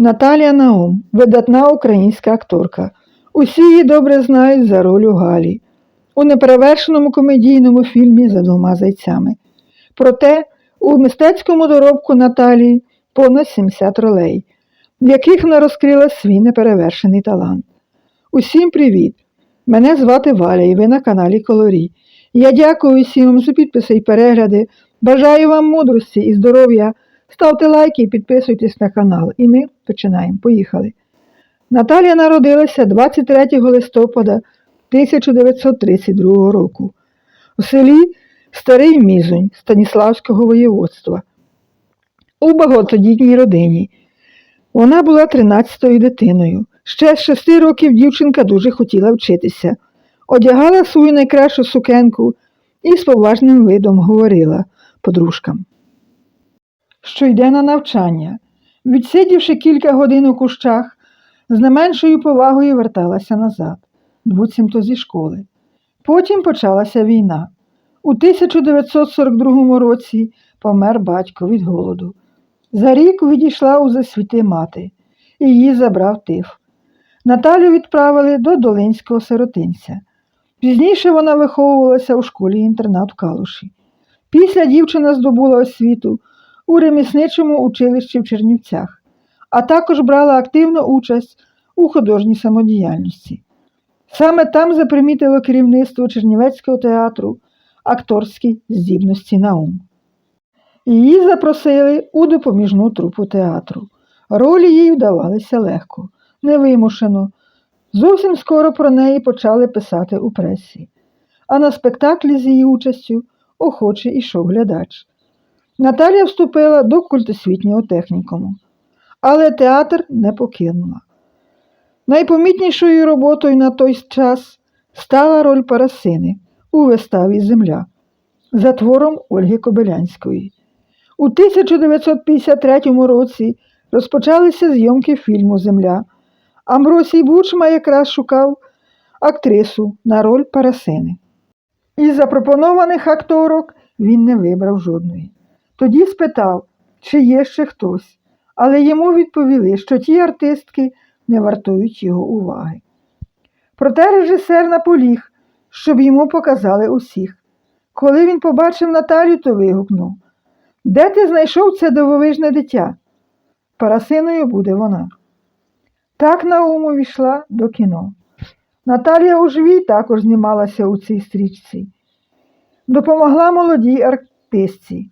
Наталія Наум, видатна українська акторка. Усі її добре знають за роль Галі у неперевершеному комедійному фільмі за двома зайцями. Проте у мистецькому доробку Наталії понад 70 ролей, в яких вона розкрила свій неперевершений талант. Усім привіт! Мене звати Валя і ви на каналі Колорі. Я дякую всім вам за підписи і перегляди. Бажаю вам мудрості і здоров'я. Ставте лайки і підписуйтесь на канал. І ми починаємо. Поїхали. Наталія народилася 23 листопада 1932 року у селі Старий Мізунь Станіславського воєводства у багатодітній родині. Вона була 13-ю дитиною. Ще з шести років дівчинка дуже хотіла вчитися, одягала свою найкращу сукенку і з поважним видом говорила подружкам, що йде на навчання. Відсидівши кілька годин у кущах, з не меншою повагою верталася назад, буцімто зі школи. Потім почалася війна. У 1942 році помер батько від голоду. За рік відійшла у засвіти мати, і її забрав тиф. Наталю відправили до Долинського сиротинця. Пізніше вона виховувалася у школі інтернат в Калуші. Після дівчина здобула освіту у ремісничому училищі в Чернівцях, а також брала активну участь у художній самодіяльності. Саме там запримітило керівництво Чернівецького театру акторські здібності Наум. Її запросили у допоміжну трупу театру. Ролі їй вдавалися легко, невимушено. Зовсім скоро про неї почали писати у пресі, а на спектаклі з її участю охоче ішов глядач. Наталія вступила до культосвітнього технікуму, але театр не покинула. Найпомітнішою роботою на той час стала роль Парасини у виставі Земля за твором Ольги Кобилянської. У 1953 році розпочалися зйомки фільму Земля. Амбросій Бучма якраз шукав актрису на роль Парасини. Із запропонованих акторок він не вибрав жодної. Тоді спитав, чи є ще хтось, але йому відповіли, що ті артистки не вартують його уваги. Проте режисер наполіг, щоб йому показали усіх. Коли він побачив Наталю, то вигукнув Де ти знайшов це дивовижне дитя? Парасиною буде вона. Так Наум увійшла до кіно. Наталія Ужвій також знімалася у цій стрічці. Допомогла молодій артистці.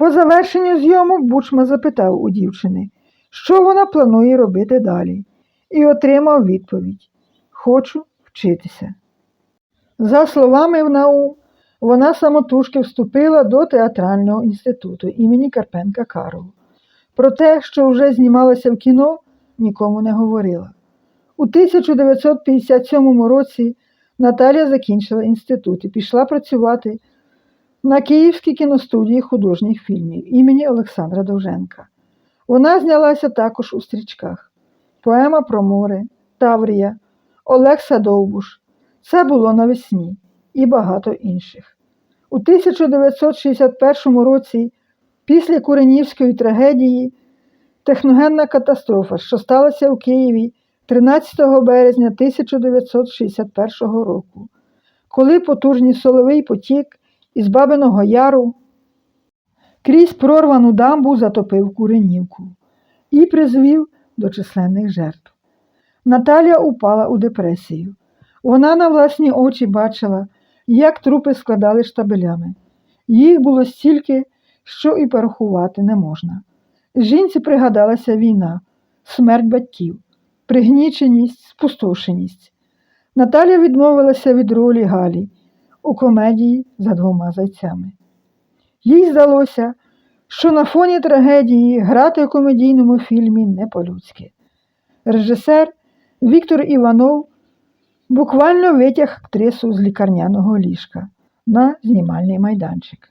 По завершенню зйомок Бучма запитав у дівчини, що вона планує робити далі, і отримав відповідь Хочу вчитися. За словами Наум, вона самотужки вступила до театрального інституту імені Карпенка Карого. Про те, що вже знімалася в кіно, нікому не говорила. У 1957 році Наталя закінчила інститут і пішла працювати на Київській кіностудії художніх фільмів імені Олександра Довженка. Вона знялася також у стрічках Поема про море, Таврія, Олекса Довбуш. Це було навесні і багато інших. У 1961 році, після Куренівської трагедії, техногенна катастрофа, що сталася у Києві 13 березня 1961 року, коли потужний соловий потік із Бабиного Яру крізь прорвану дамбу затопив Куренівку і призвів до численних жертв. Наталя упала у депресію. Вона на власні очі бачила, як трупи складали штабелями. Їх було стільки, що і порахувати не можна. Жінці пригадалася війна, смерть батьків, пригніченість, спустошеність. Наталя відмовилася від ролі Галі у комедії за двома зайцями. Їй здалося, що на фоні трагедії грати у комедійному фільмі не по-людськи. Режисер Віктор Іванов буквально витяг актрису з лікарняного ліжка на знімальний майданчик.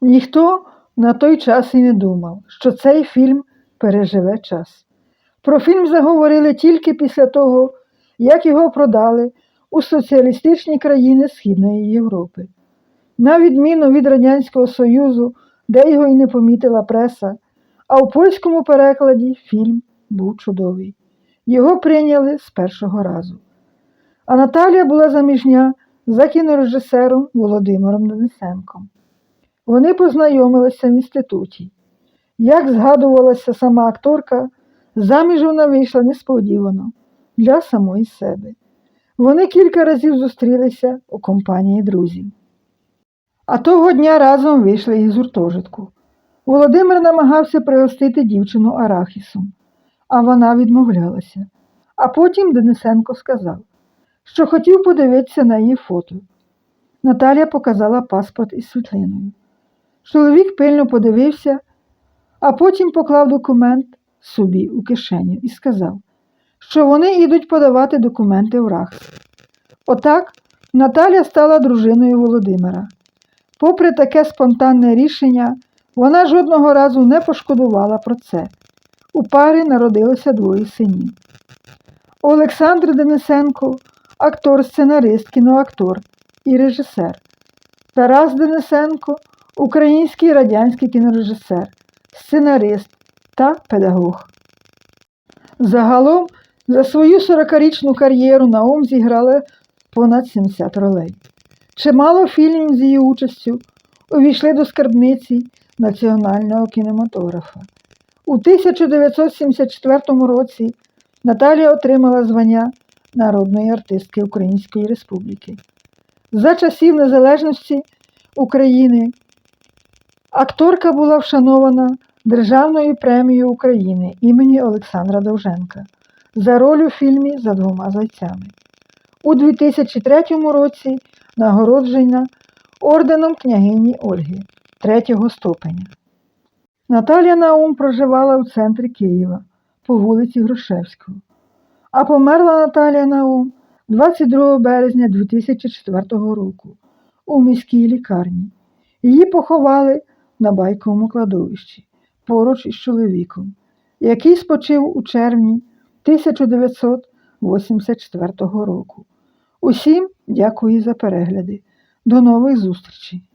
Ніхто на той час і не думав, що цей фільм переживе час. Про фільм заговорили тільки після того, як його продали у соціалістичні країни Східної Європи. На відміну від Радянського Союзу, де його і не помітила преса, а у польському перекладі фільм був чудовий. Його прийняли з першого разу. А Наталія була заміжня за кінорежисером Володимиром Денисенком. Вони познайомилися в інституті. Як згадувалася сама акторка, заміж вона вийшла несподівано для самої себе. Вони кілька разів зустрілися у компанії друзів. А того дня разом вийшли із гуртожитку. Володимир намагався пригостити дівчину арахісом, а вона відмовлялася. А потім Денисенко сказав, що хотів подивитися на її фото. Наталія показала паспорт із світлиною. Чоловік пильно подивився, а потім поклав документ собі у кишеню і сказав, що вони йдуть подавати документи в РАХС. Отак Наталя стала дружиною Володимира. Попри таке спонтанне рішення, вона жодного разу не пошкодувала про це. У парі народилося двоє синів. Олександр Денисенко актор, сценарист, кіноактор і режисер. Тарас Денисенко український радянський кінорежисер, сценарист та педагог. Загалом за свою 40-річну кар'єру Наум зіграла понад 70 ролей. Чимало фільмів з її участю увійшли до скарбниці національного кінематографа. У 1974 році Наталія отримала звання народної артистки Української Республіки. За часів незалежності України акторка була вшанована Державною премією України імені Олександра Довженка за роль у фільмі За двома зайцями. У 2003 році нагороджена орденом княгині Ольги третього ступеня. Наталія Наум проживала у центрі Києва по вулиці Грушевського, а померла Наталія Наум 22 березня 2004 року у міській лікарні. Її поховали на байковому кладовищі поруч із чоловіком, який спочив у червні 1984 року. Усім дякую за перегляди. До нових зустрічей!